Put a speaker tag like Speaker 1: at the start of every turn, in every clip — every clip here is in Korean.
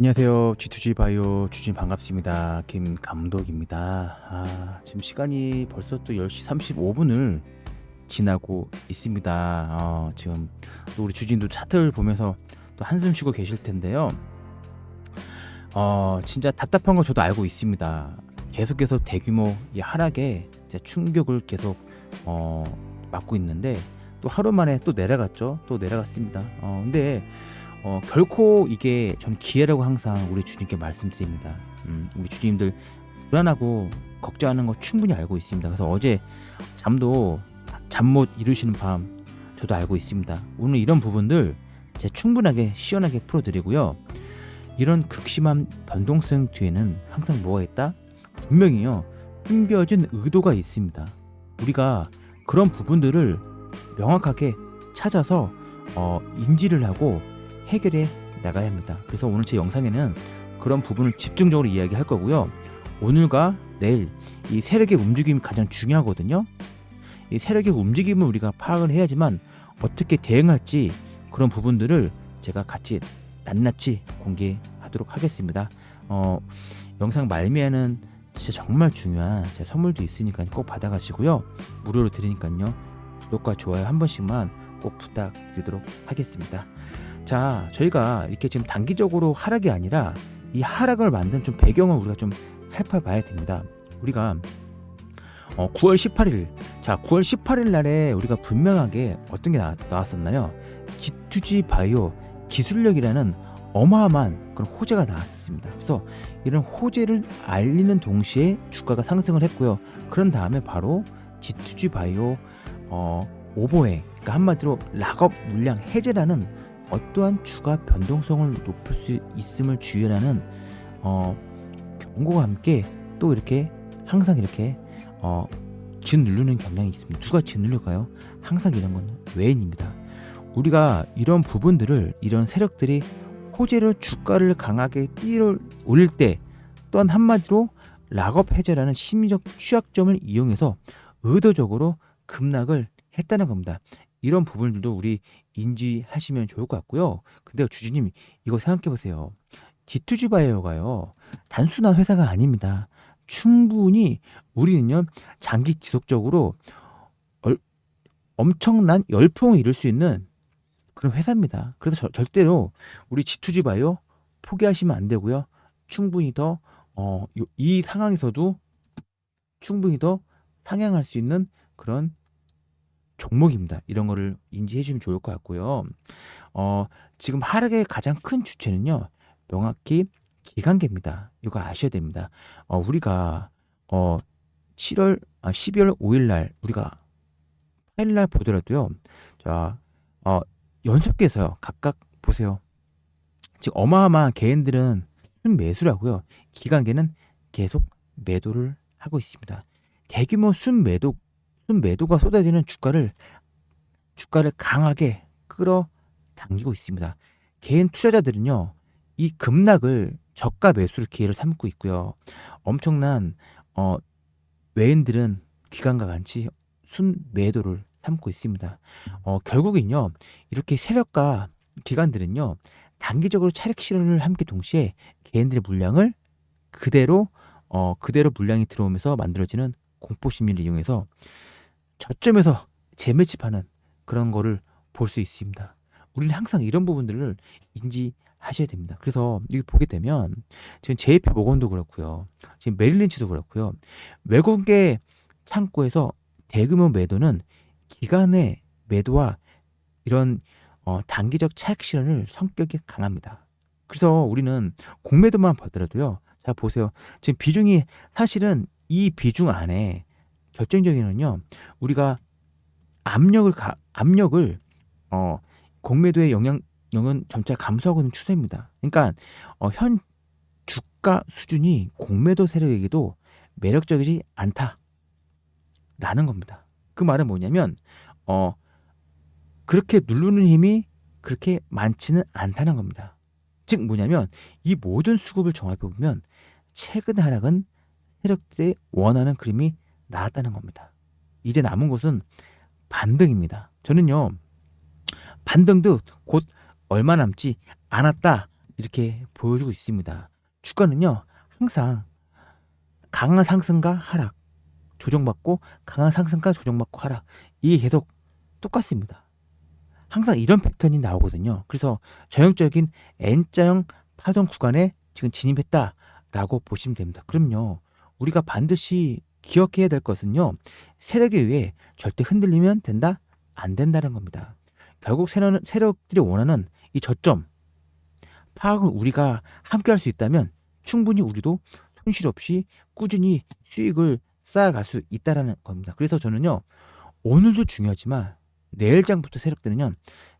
Speaker 1: 안녕하세요. G2G 바이오 주진 반갑습니다. 김 감독입니다. 아, 지금 시간이 벌써 또 10시 35분을 지나고 있습니다. 어, 지금 또 우리 주진도 차트를 보면서 또 한숨 쉬고 계실 텐데요. 어, 진짜 답답한 거 저도 알고 있습니다. 계속해서 대규모 이 하락에 이제 충격을 계속 어, 맞고 있는데 또 하루 만에 또 내려갔죠. 또 내려갔습니다. 어, 근데 어, 결코 이게 저는 기회라고 항상 우리 주님께 말씀드립니다. 음, 우리 주님들 불안하고 걱정하는 거 충분히 알고 있습니다. 그래서 어제 잠도 잠 못 이루시는 밤 저도 알고 있습니다. 오늘 이런 부분들 제가 충분하게 시원하게 풀어드리고요. 이런 극심한 변동성 뒤에는 항상 뭐가 있다? 분명히요 숨겨진 의도가 있습니다. 우리가 그런 부분들을 명확하게 찾아서 어, 인지를 하고 해결해 나가야 합니다. 그래서 오늘 제 영상에는 그런 부분을 집중적으로 이야기할 거고요. 오늘과 내일 이 세력의 움직임이 가장 중요하거든요. 이 세력의 움직임을 우리가 파악을 해야지만 어떻게 대응할지 그런 부분들을 제가 같이 낱낱이 공개하도록 하겠습니다. 어, 영상 말미에는 진짜 정말 중요한 제 선물도 있으니까 꼭 받아가시고요. 무료로 드리니까요. 구독과 좋아요 한 번씩만 꼭 부탁드리도록 하겠습니다. 자, 저희가 이렇게 지금 단기적으로 하락이 아니라 이 하락을 만든 좀 배경을 우리가 좀 살펴봐야 됩니다. 우리가 어, 9월 18일, 자, 9월 18일 날에 우리가 분명하게 어떤 게 나, 나왔었나요? G2G 바이오 기술력이라는 어마어마한 그런 호재가 나왔었습니다. 그래서 이런 호재를 알리는 동시에 주가가 상승을 했고요. 그런 다음에 바로 G2G 바이오 어, 오버해, 그러니까 한마디로 락업 물량 해제라는 어떠한 주가 변동성을 높일 수 있음을 주의하는 어, 경고와 함께 또 이렇게 항상 이렇게 어, 짓누르는 경향이 있습니다. 누가 짓누를까요? 항상 이런 건 외인입니다. 우리가 이런 부분들을 이런 세력들이 호재를 주가를 강하게 뛰어 올릴 때 또한 한마디로 락업 해제라는 심리적 취약점을 이용해서 의도적으로 급락을 했다는 겁니다. 이런 부분들도 우리 인지하시면 좋을 것 같고요. 근데 주주님 이거 생각해 보세요. G2G 바이오가요 단순한 회사가 아닙니다. 충분히 우리는요 장기 지속적으로 얼, 엄청난 열풍을 이룰 수 있는 그런 회사입니다. 그래서 저, 절대로 우리 G2G 바이오 포기하시면 안 되고요. 충분히 더 어, 이 상황에서도 충분히 더 상향할 수 있는 그런 종목입니다. 이런 거를 인지해 주면 좋을 것 같고요. 어, 지금 하락의 가장 큰 주체는요. 명확히 기관계입니다. 이거 아셔야 됩니다. 어, 우리가 어, 7월 아, 12월 5일 날 우리가 8일 날 보더라도요. 자, 어, 연속해서요. 각각 보세요. 지금 어마어마한 개인들은 순매수라고요. 기관계는 계속 매도를 하고 있습니다. 대규모 순매도 순 매도가 쏟아지는 주가를 주가를 강하게 끌어당기고 있습니다. 개인 투자자들은요. 이 급락을 저가 매수를 기회를 삼고 있고요. 엄청난 어, 외인들은 기관과 같이 순매도를 삼고 있습니다. 어, 결국은요. 이렇게 세력과 기관들은요. 단기적으로 차익 실현을 함께 동시에 개인들의 물량을 그대로 어, 그대로 물량이 들어오면서 만들어지는 공포 심리를 이용해서 저점에서 재매집하는 그런 거를 볼 수 있습니다. 우리는 항상 이런 부분들을 인지하셔야 됩니다. 그래서 여기 보게 되면 지금 JP 모건도 그렇고요. 지금 메릴린치도 그렇고요. 외국계 창고에서 대규모 매도는 기간의 매도와 이런 어, 단기적 차익 실현을 성격이 강합니다. 그래서 우리는 공매도만 보더라도요. 자 보세요. 지금 비중이 사실은 이 비중 안에 결정적인은요. 우리가 압력을 가, 압력을 어, 공매도의 영향력은 점차 감소하고 있는 추세입니다. 그러니까 어, 현 주가 수준이 공매도 세력에게도 매력적이지 않다라는 겁니다. 그 말은 뭐냐면 어, 그렇게 누르는 힘이 그렇게 많지는 않다는 겁니다. 즉 뭐냐면 이 모든 수급을 종합해 보면 최근 하락은 세력들이 원하는 그림이 나왔다는 겁니다. 이제 남은 것은 반등입니다. 저는요 반등도 곧 얼마 남지 않았다 이렇게 보여주고 있습니다. 주가는요 항상 강한 상승과 하락 조정받고 강한 상승과 조정받고 하락 이게 계속 똑같습니다. 항상 이런 패턴이 나오거든요. 그래서 전형적인 N자형 파동 구간에 지금 진입했다라고 보시면 됩니다. 그럼요. 우리가 반드시 기억해야 될 것은요. 세력에 의해 절대 흔들리면 된다? 안 된다는 겁니다. 결국 세력, 세력들이 원하는 이 저점 파악을 우리가 함께 할 수 있다면 충분히 우리도 손실 없이 꾸준히 수익을 쌓아갈 수 있다라는 겁니다. 그래서 저는요. 오늘도 중요하지만 내일장부터 세력들은요.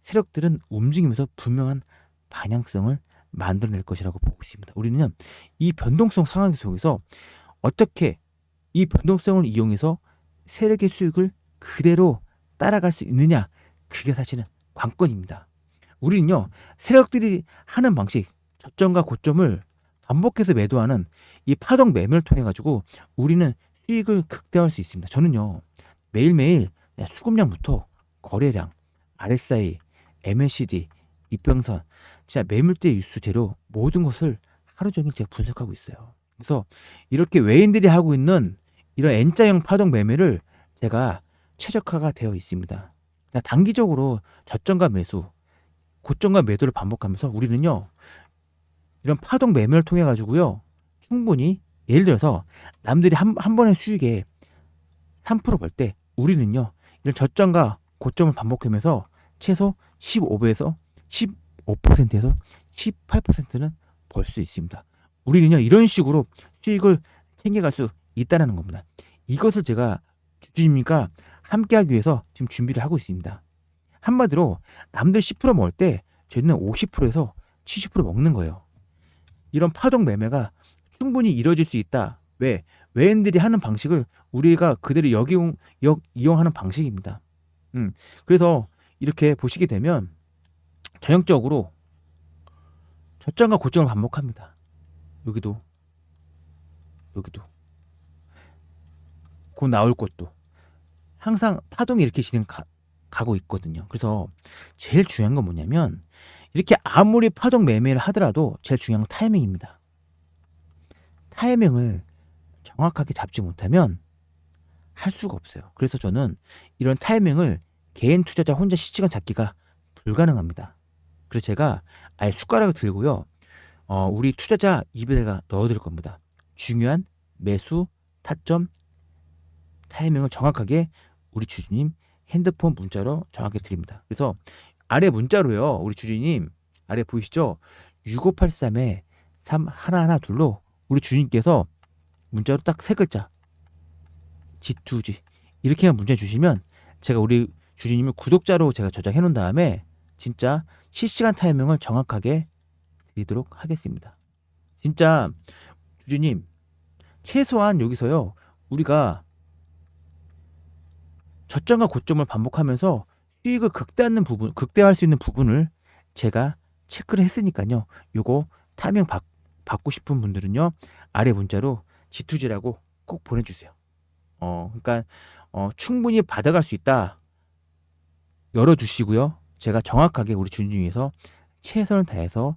Speaker 1: 세력들은 움직이면서 분명한 방향성을 만들어낼 것이라고 보고 있습니다. 우리는요. 이 변동성 상황 속에서 어떻게 이 변동성을 이용해서 세력의 수익을 그대로 따라갈 수 있느냐 그게 사실은 관건입니다. 우리는요 세력들이 하는 방식 저점과 고점을 반복해서 매도하는 이 파동 매매를 통해 가지고 우리는 수익을 극대화할 수 있습니다. 저는요 매일매일 수급량부터 거래량, RSI, MACD, 이평선, 진짜 매물대 유수 재료 모든 것을 하루 종일 제가 분석하고 있어요. 그래서 이렇게 외인들이 하고 있는 이런 N자형 파동 매매를 제가 최적화가 되어 있습니다. 그러니까 단기적으로 저점과 매수, 고점과 매도를 반복하면서 우리는요 이런 파동 매매를 통해 가지고요 충분히 예를 들어서 남들이 한, 한 번의 수익에 3%벌 때 우리는요 이런 저점과 고점을 반복하면서 최소 15배에서 15%에서 18%는 벌 수 있습니다. 우리는요 이런 식으로 수익을 챙겨갈 수 있다는 겁니다. 이것을 제가 주주님과 함께하기 위해서 지금 준비를 하고 있습니다. 한마디로 남들 10% 먹을 때 저희는 50%에서 70% 먹는 거예요. 이런 파동 매매가 충분히 이루어질 수 있다. 왜? 외인들이 하는 방식을 우리가 그대로 역이용, 역, 이용하는 방식입니다. 음, 그래서 이렇게 보시게 되면 전형적으로 저점과 고점을 반복합니다. 여기도, 여기도, 곧 나올 것도 항상 파동이 이렇게 진행 가, 가고 있거든요. 그래서 제일 중요한 건 뭐냐면 이렇게 아무리 파동 매매를 하더라도 제일 중요한 건 타이밍입니다. 타이밍을 정확하게 잡지 못하면 할 수가 없어요. 그래서 저는 이런 타이밍을 개인 투자자 혼자 시간 잡기가 불가능합니다. 그래서 제가 아예 숟가락을 들고요. 어, 우리 투자자 입에다가 넣어드릴 겁니다. 중요한 매수, 타점, 타이밍을 정확하게 우리 주주님 핸드폰 문자로 정확히 드립니다. 그래서 아래 문자로요. 우리 주주님 아래 보이시죠? 6583에 3 하나하나 둘로 우리 주님께서 문자로 딱 세 글자 G2G 이렇게만 문자 주시면 제가 우리 주주님을 구독자로 제가 저장해 놓은 다음에 진짜 실시간 타이밍을 정확하게 드리도록 하겠습니다. 진짜 주주님 최소한 여기서요 우리가 저점과 고점을 반복하면서 수익을 극대화하는 부분, 극대화할 수 있는 부분을 제가 체크를 했으니까요. 요거 타이밍 받, 받고 싶은 분들은요. 아래 문자로 G2G라고 꼭 보내주세요. 어, 그러니까 어, 충분히 받아갈 수 있다. 열어두시고요. 제가 정확하게 우리 주인 중에서 최선을 다해서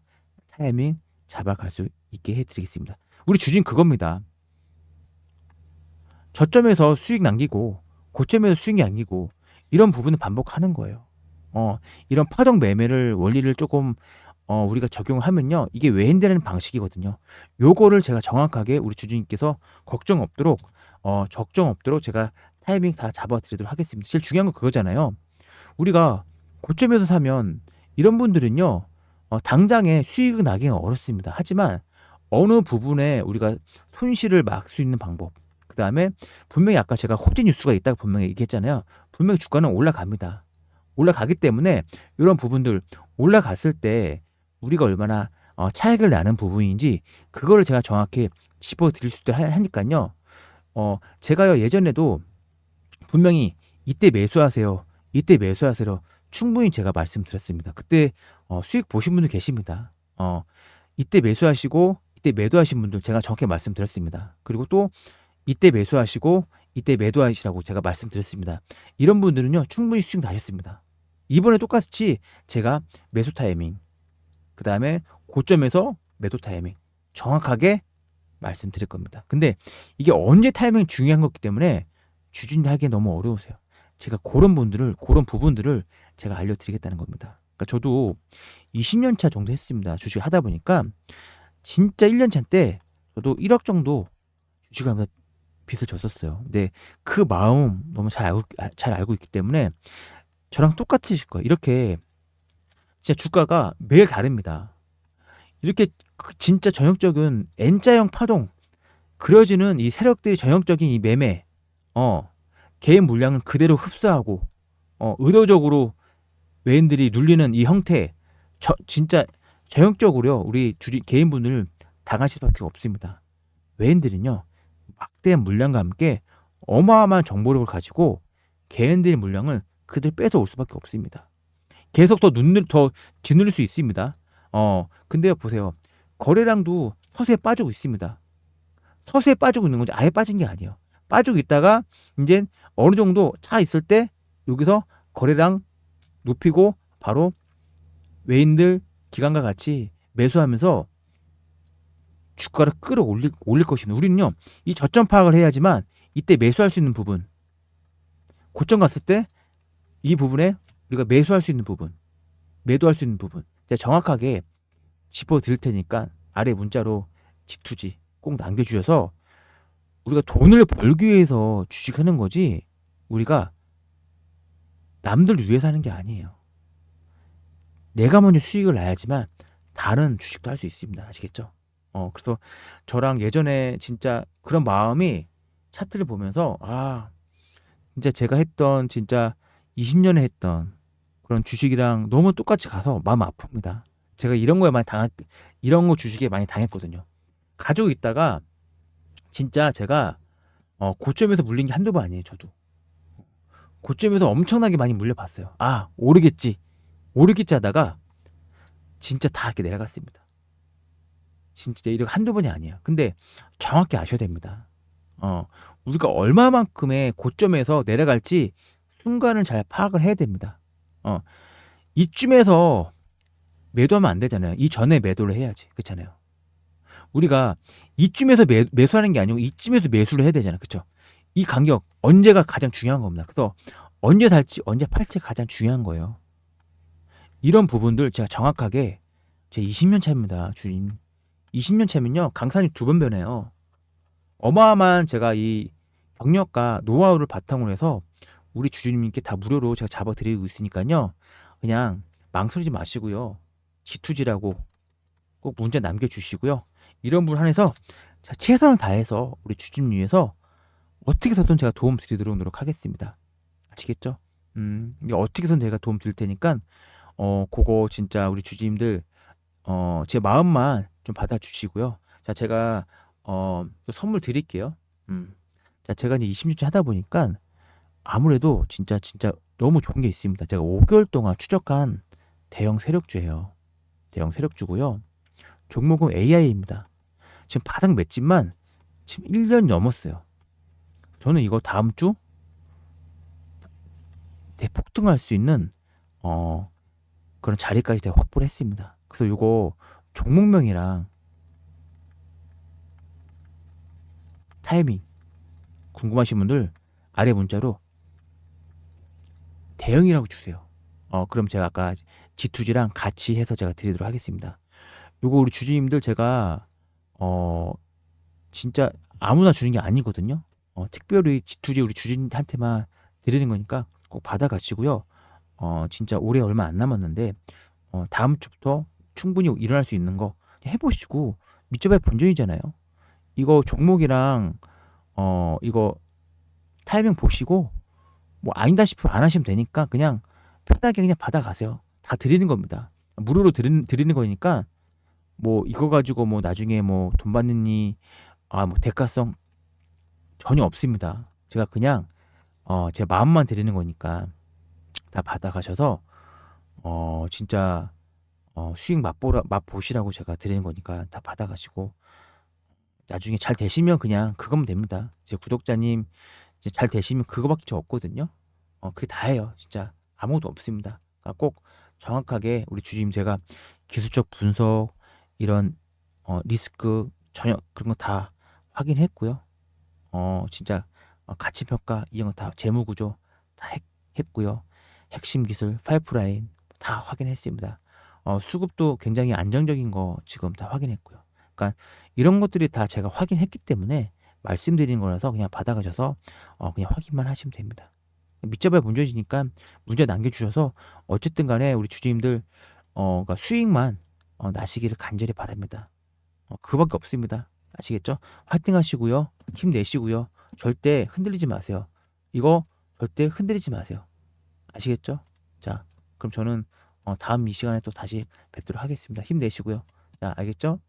Speaker 1: 타이밍 잡아갈 수 있게 해드리겠습니다. 우리 주진 그겁니다. 저점에서 수익 남기고 고점에서 수익이 남기고 이런 부분을 반복하는 거예요. 어, 이런 파동 매매를 원리를 조금 어, 우리가 적용하면요. 이게 외인되는 방식이거든요. 요거를 제가 정확하게 우리 주주님께서 걱정 없도록 어, 적정 없도록 제가 타이밍 다 잡아 드리도록 하겠습니다. 제일 중요한 건 그거잖아요. 우리가 고점에서 사면 이런 분들은요. 어, 당장에 수익을 나기가 어렵습니다. 하지만 어느 부분에 우리가 손실을 막 수 있는 방법 그 다음에 분명히 아까 제가 호재 뉴스가 있다고 분명히 얘기했잖아요. 분명히 주가는 올라갑니다. 올라가기 때문에 이런 부분들 올라갔을 때 우리가 얼마나 어, 차익을 나는 부분인지 그거를 제가 정확히 짚어 드릴 수 있도록 하니까요. 어, 제가요 예전에도 분명히 이때 매수하세요. 이때 매수하세요. 충분히 제가 말씀드렸습니다. 그때 어, 수익 보신 분들 계십니다. 어, 이때 매수하시고 이때 매도하신 분들 제가 정확히 말씀드렸습니다. 그리고 또 이때 매수하시고 이때 매도하시라고 제가 말씀드렸습니다. 이런 분들은요 충분히 수익 나셨습니다. 이번에 똑같이 제가 매수 타이밍, 그 다음에 고점에서 매도 타이밍 정확하게 말씀드릴 겁니다. 근데 이게 언제 타이밍이 중요한 거기 때문에 주진이 하기 너무 어려우세요. 제가 그런 분들을 그런 부분들을 제가 알려드리겠다는 겁니다. 그러니까 저도 20년 차 정도 했습니다. 주식 하다 보니까 진짜 1년 차 때 저도 1억 정도 주식하면서 빚을 졌었어요. 근데 그 마음 너무 잘 알고 아, 잘 알고 있기 때문에 저랑 똑같으실 거예요. 이렇게 진짜 주가가 매일 다릅니다. 이렇게 그 진짜 전형적인 N자형 파동 그려지는 이 세력들이 전형적인 이 매매 어 개인 물량을 그대로 흡수하고 어 의도적으로 외인들이 눌리는 이 형태 저 진짜 전형적으로요 우리 주리 개인분을 당하실 수밖에 없습니다. 외인들은요 막대한 물량과 함께 어마어마한 정보력을 가지고 개인들의 물량을 그들 뺏어 올 수밖에 없습니다. 계속 더 눈을 더 짓누를 수 있습니다. 어 근데 보세요 거래량도 서서히 빠지고 있습니다. 서서히 빠지고 있는 건지 아예 빠진 게 아니에요. 빠지고 있다가 이제 어느 정도 차 있을 때 여기서 거래량 높이고 바로 외인들 기관과 같이 매수하면서 주가를 끌어올릴 올릴 것입니다. 우리는요 이 저점 파악을 해야지만 이때 매수할 수 있는 부분 고점 갔을 때 이 부분에 우리가 매수할 수 있는 부분 매도할 수 있는 부분 제가 정확하게 짚어 드릴 테니까 아래 문자로 G2G 꼭 남겨주셔서 우리가 돈을 벌기 위해서 주식하는 거지 우리가 남들 위해서 하는 게 아니에요. 내가 먼저 수익을 나야지만 다른 주식도 할 수 있습니다. 아시겠죠? 어 그래서 저랑 예전에 진짜 그런 마음이 차트를 보면서 아 진짜 제가 했던 진짜 20년에 했던 그런 주식이랑 너무 똑같이 가서 마음 아픕니다. 제가 이런 거에 많이 당했 이런 거 주식에 많이 당했거든요. 가지고 있다가 진짜 제가 어 고점에서 물린 게 한두 번 아니에요, 저도. 고점에서 엄청나게 많이 물려봤어요. 아, 오르겠지. 오르겠지 하다가 진짜 다 이렇게 내려갔습니다. 진짜 이렇게 한두 번이 아니에요. 근데 정확히 아셔야 됩니다. 어, 우리가 얼마만큼의 고점에서 내려갈지 순간을 잘 파악을 해야 됩니다. 어, 이쯤에서 매도하면 안 되잖아요. 이 전에 매도를 해야지. 그렇잖아요. 우리가 이쯤에서 매, 매수하는 게 아니고 이쯤에서 매수를 해야 되잖아요. 그렇죠? 이 간격 언제가 가장 중요한 겁니다. 그래서 언제 살지 언제 팔지가 가장 중요한 거예요. 이런 부분들 제가 정확하게 제 20년 차입니다. 주인 20년 차면요 강산이 두 번 변해요. 어마어마한 제가 이 경력과 노하우를 바탕으로 해서 우리 주주님께 다 무료로 제가 잡아드리고 있으니까요. 그냥 망설이지 마시고요. G2G라고 꼭 문자 남겨주시고요. 이런 분 한해서 자, 최선을 다해서 우리 주주님 위해서 어떻게 해서든 제가 도움 드리도록 노력하겠습니다. 아시겠죠? 음, 이게 어떻게 해서든 제가 도움 드릴 테니까 어, 그거 진짜 우리 주주님들 어, 제 마음만 좀 받아주시고요. 자, 제가 어, 또 선물 드릴게요. 음. 자, 제가 이제 20년째 하다 보니까 아무래도 진짜 진짜 너무 좋은 게 있습니다. 제가 5개월 동안 추적한 대형 세력주예요. 대형 세력주고요. 종목은 AI입니다. 지금 바닥 맺지만 지금 1년이 넘었어요. 저는 이거 다음 주 대폭등할 수 있는 어 그런 자리까지 제가 확보를 했습니다. 그래서 이거 종목명이랑 타이밍 궁금하신 분들 아래 문자로 대형이라고 주세요. 어 그럼 제가 아까 G2G랑 같이 해서 제가 드리도록 하겠습니다. 요거 우리 주주님들 제가 어 진짜 아무나 주는 게 아니거든요. 어 특별히 G2G 우리 주주님한테만 드리는 거니까 꼭 받아가시고요. 어 진짜 올해 얼마 안 남았는데 어 다음 주부터 충분히 일어날 수 있는 거 해보시고 밑접의 본전이잖아요. 이거 종목이랑 어 이거 타이밍 보시고 뭐 아니다 싶으면 안 하시면 되니까 그냥 편하게 그냥 받아가세요. 다 드리는 겁니다. 무료로 드리는, 드리는 거니까 뭐 이거 가지고 뭐 나중에 뭐 돈 받느니 아 뭐 대가성 전혀 없습니다. 제가 그냥 어 제 마음만 드리는 거니까 다 받아가셔서 어 진짜 어 수익 맛보라 맛보시라고 제가 드리는 거니까 다 받아가시고 나중에 잘 되시면 그냥 그거면 됩니다. 제 구독자님 이제 잘 되시면 그거밖에 저 없거든요. 어 그게 다예요. 진짜 아무것도 없습니다. 그러니까 꼭 정확하게 우리 주주님 제가 기술적 분석 이런 어 리스크 전혀 그런 거 다 확인했고요. 어 진짜 어 가치 평가 이런 거 다 재무 구조 다했 했고요. 핵심 기술 파이프라인 다 확인했습니다. 어 수급도 굉장히 안정적인 거 지금 다 확인했고요. 그러니까 이런 것들이 다 제가 확인했기 때문에 말씀드린 거라서 그냥 받아 가셔서 어 그냥 확인만 하시면 됩니다. 믿자봐야 문제지니까 문제 남겨 주셔서 어쨌든 간에 우리 주주님들 어 그러니까 수익만 어 나시기를 간절히 바랍니다. 어 그거밖에 없습니다. 아시겠죠? 화이팅 하시고요. 힘내시고요. 절대 흔들리지 마세요. 이거 절대 흔들리지 마세요. 아시겠죠? 자, 그럼 저는 어 다음 이 시간에 또 다시 뵙도록 하겠습니다. 힘내시고요. 자, 알겠죠?